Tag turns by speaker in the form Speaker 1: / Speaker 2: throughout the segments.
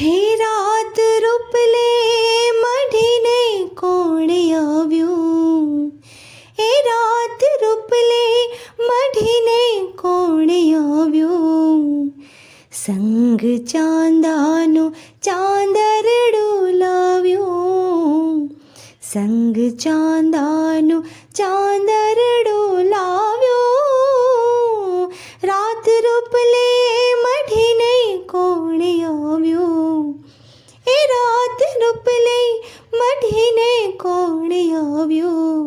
Speaker 1: હે રાત રૂપલે મઢીને કોણ આવ્યું? એ રાત રૂપલે મઢીને કોણ આવ્યું? સંગ ચાંદાનો ચાંદરડું લાવ્યું સંગ ચાંદાનો ચાંદરડું આવ્યું એ રાત રૂપલે મઢીને કોણ આવ્યું?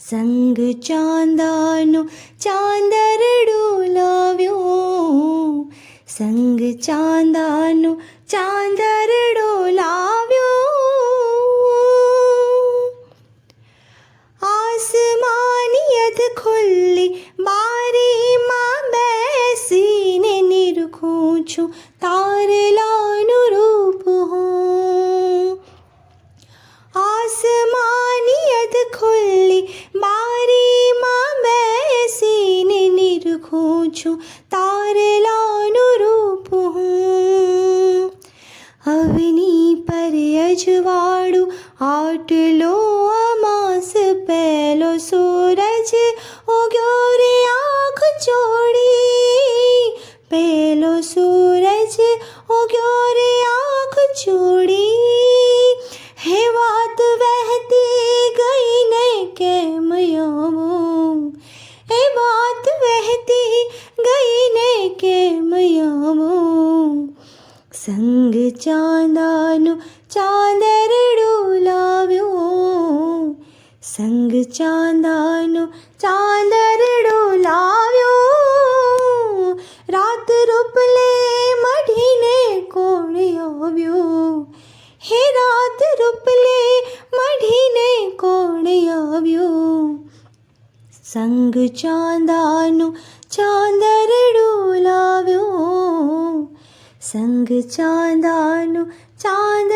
Speaker 1: સંગ ચાંદાનો ચાંદરડું લાવ્યું સંગ ચાંદાનો ચાંદરડો છું, તારલાનું રૂપ હું. આસમાનિયત ખુલ્લી, બારીમાં બેસીને નિરખું છું, તારલાનું રૂપ હું. અવની પર અજવાળું આટલો અમાસ પહેલો સૂરજ ઉગ્યો સંગ ચાંદાનું ચાંદરડું લાવ્યું સંગ ચાંદાનું ચાંદરડું લાવ્યું રાત રૂપલે મઢીને કોણ આવ્યું હે રાત રૂપલે મઢીને કોણ આવ્યું સંગ ચાંદાનું ચાંદરડું संग चांदानु चांद